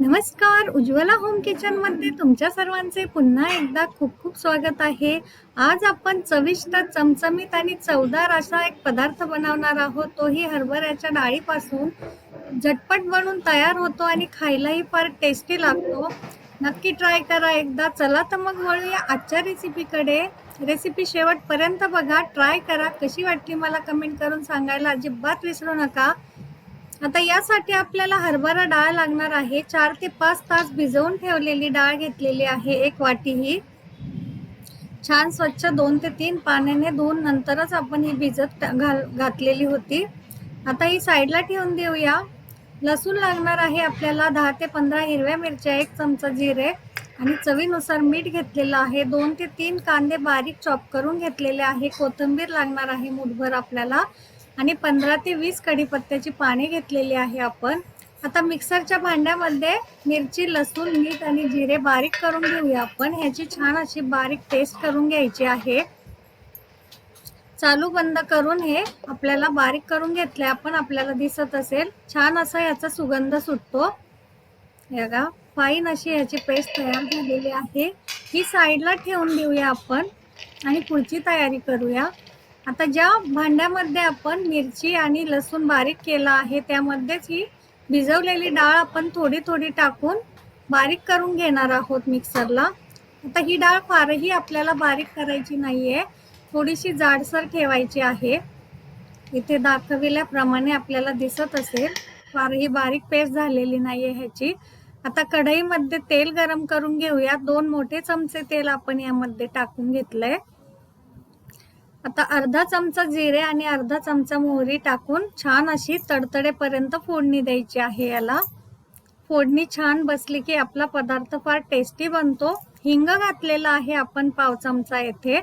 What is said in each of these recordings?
नमस्कार उज्ज्वला होम किचनमध्ये तुमच्या सर्वांचे पुन्हा एकदा खूप खूप स्वागत आहे. आज आपण चविष्ट चमचमीत आणि चवदार असा एक पदार्थ बनवणार आहोत. तोही हरभऱ्याच्या डाळीपासून. झटपट बनून तयार होतो आणि खायलाही फार टेस्टी लागतो. नक्की ट्राय करा एकदा. चला तर मग वळूया आजच्या रेसिपीकडे रेसिपी शेवटपर्यंत बघा. ट्राय करा. कशी वाटली मला कमेंट करून सांगायला अजिबात विसरू नका. आता यासाठी आपल्याला हरभरा डाळ लागणार आहे. चार ते पाच तास भिजवून ठेवलेली डाळ घेतलेली आहे एक वाटी ही छान स्वच्छ दोन ते तीन पाण्याने धुवून नंतरच आपण ही भिजत घाल घातलेली होती. आता ही साईडला ठेवून देऊया. लसूण लागणार आहे आपल्याला दहा ते पंधरा हिरव्या मिरच्या एक चमचा जिरे आणि चवीनुसार मीठ घेतलेलं आहे. दोन ते तीन कांदे बारीक चॉप करून घेतलेले आहे. कोथिंबीर लागणार आहे मुठभर आपल्याला. आणि पंधरा ते वीस कढीपत्त्याची पाने घेतलेली आहे आपण. आता मिक्सरच्या भांड्यामध्ये मिरची लसूण मीठ आणि जिरे बारीक करून घेऊया आपण. ह्याची छान अशी बारीक पेस्ट करून घ्यायची आहे. चालू बंद करून हे आपल्याला बारीक करून घेतले आपण आपल्याला दिसत असेल. छान असा याचा सुगंध सुटतो. बघा फाईन अशी ह्याची पेस्ट तयार झालेली आहे. ही साईडला ठेवून देऊया आपण आणि पुढची तयारी करूया. आता ज्या भांड्यामध्ये आपण मिरची आणि लसूण बारीक केला आहे त्यामध्येच ही भिजवलेली डाळ आपण थोडी थोडी टाकून बारीक करून घेणार आहोत मिक्सरला. आता ही डाळ फारही आपल्याला बारीक करायची नाही आहे थोडीशी जाडसर ठेवायची आहे. इथे दाखविल्याप्रमाणे आपल्याला दिसत असेल फारही बारीक पेस्ट झालेली नाही आहे ह्याची. आता कढईमध्ये तेल गरम करून घेऊया. दोन मोठे चमचे तेल आपण यामध्ये टाकून घेतलंय. आता अर्धा चमचा जिरे आणि अर्धा चमचा मोहरी टाकून छान अशी तडतडेपर्यंत फोडणी द्यायची आहे याला. फोडणी छान बसली की आपला पदार्थ फार टेस्टी बनतो. हिंग घातलेला आहे आपण पाव चमचा येथे.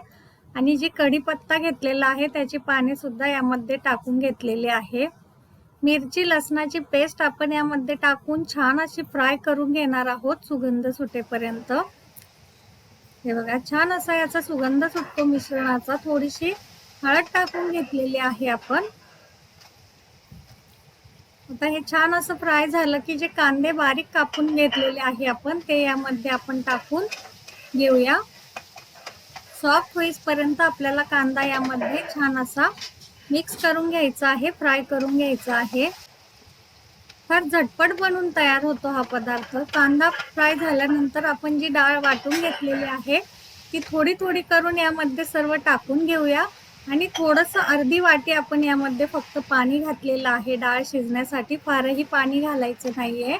आणि जी कढीपत्ता घेतलेला आहे त्याची पाने सुद्धा यामध्ये टाकून घेतलेली आहे. मिरची लसणाची पेस्ट आपण यामध्ये टाकून छान अशी फ्राय करून घेणार आहोत सुगंध सुटेपर्यंत. हे बघा छान असा याचा सुगंध सुटतो मिश्रणाचा. थोडीशी हळद टाकून घेतलेली आहे आपण. आता हे छान असं फ्राय झालं की जे कांदे बारीक कापून घेतलेले आहे आपण ते यामध्ये आपण टाकून घेऊया. सॉफ्ट होईपर्यंत आपल्याला कांदा यामध्ये छान असा मिक्स करून घ्यायचा आहे फ्राय करून घ्यायचा आहे. फार झटपट बनून तयार होतो हा पदार्थ. कांदा फ्राय झाल्यानंतर आपण जी डाळ वाटून घेतलेली आहे ती थोडी थोडी करून यामध्ये सर्व टाकून घेऊया. आणि थोडंसं अर्धी वाटी आपण यामध्ये फक्त पाणी घातलेलं आहे. डाळ शिजण्यासाठी फारही पाणी घालायचं नाही आहे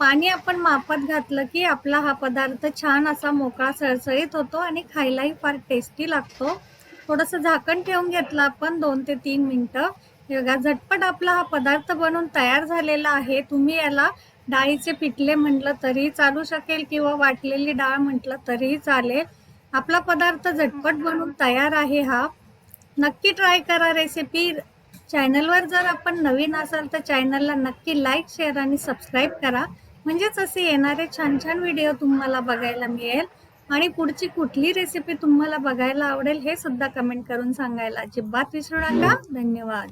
पाणी आपण मापात घातलं की आपला हा पदार्थ छान असा मोकळा सळसळीत होतो आणि खायलाही फार टेस्टी लागतो. थोडंसं झाकण ठेवून घेतलं आपण दोन ते तीन मिनटं. हे बघा झटपट आपला हा पदार्थ बनवून तयार झालेला आहे. तुम्ही याला डाळीचे पिठले म्हटलं तरीही चालू शकेल किंवा वाटलेली डाळ म्हटलं तरीही चालेल. आपला पदार्थ झटपट बनवून तयार आहे हा. नक्की ट्राय करा रेसिपी. चॅनलवर जर आपण नवीन असाल तर चॅनलला नक्की लाईक शेअर आणि सबस्क्राईब करा. म्हणजेच असे येणारे छान छान व्हिडिओ तुम्हाला बघायला मिळेल. आणि पुढची कुठली रेसिपी तुम्हाला बघायला आवडेल हे सुद्धा कमेंट करून सांगायला अजिबात विसरू नका. धन्यवाद.